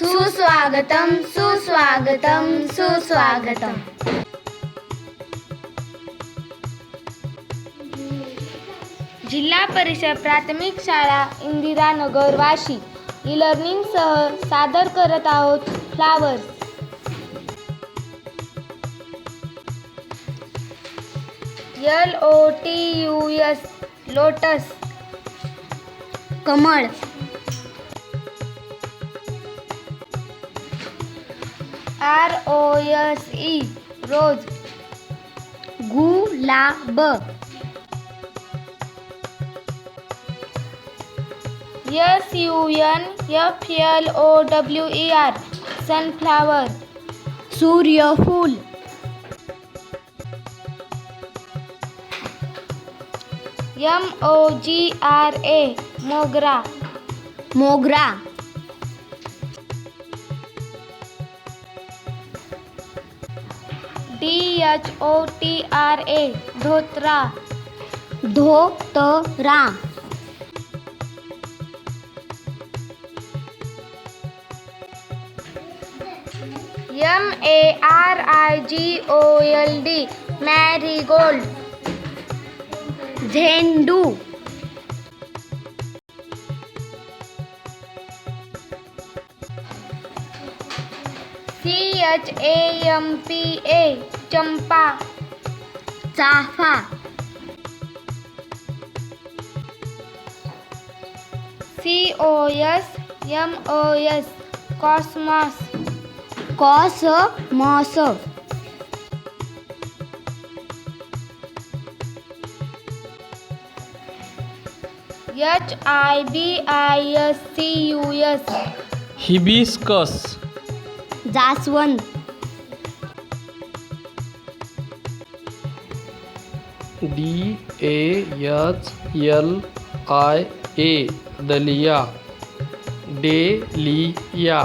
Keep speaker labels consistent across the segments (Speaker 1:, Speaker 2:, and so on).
Speaker 1: सुस्वागतम सुस्वागतम सुस्वागतम। जिल्हा परिषद प्राथमिक शाळा इंदिरानगर वाशी. ई लर्निंगसह सादर करत आहोत flowers. L O T U S lotus कमळ. R O S E rose. गुलाब। S U N F L O W E R sunflower सूर्यफूल M O G R A मोगरा। मोगरा। H O T R A धोतरा धोतरा M A R I G O L D marigold झेंडू C H A M P A चंपा. चाफा. C O S M O S cosmos. Cosmos. H I B I S C U S
Speaker 2: hibiscus.
Speaker 1: जास्वंद
Speaker 2: D A H L I A dahlia dahlia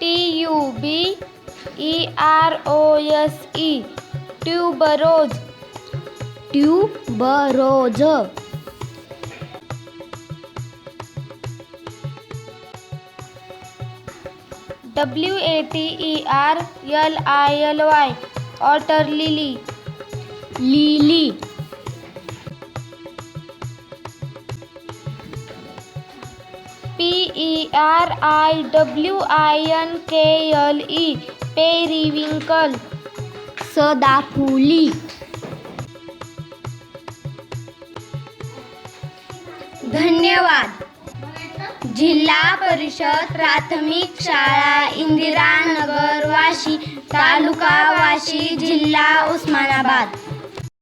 Speaker 1: T U B E R O S E tuberose tuberose W A T E R L I L Y water lily lily P E R I W I N K L E periwinkle सदाफुली धन्यवाद। जिल्हा परिषद प्राथमिक शाळा इंदिरानगर वाशी तालुका वाशी जिल्हा उस्मानाबाद.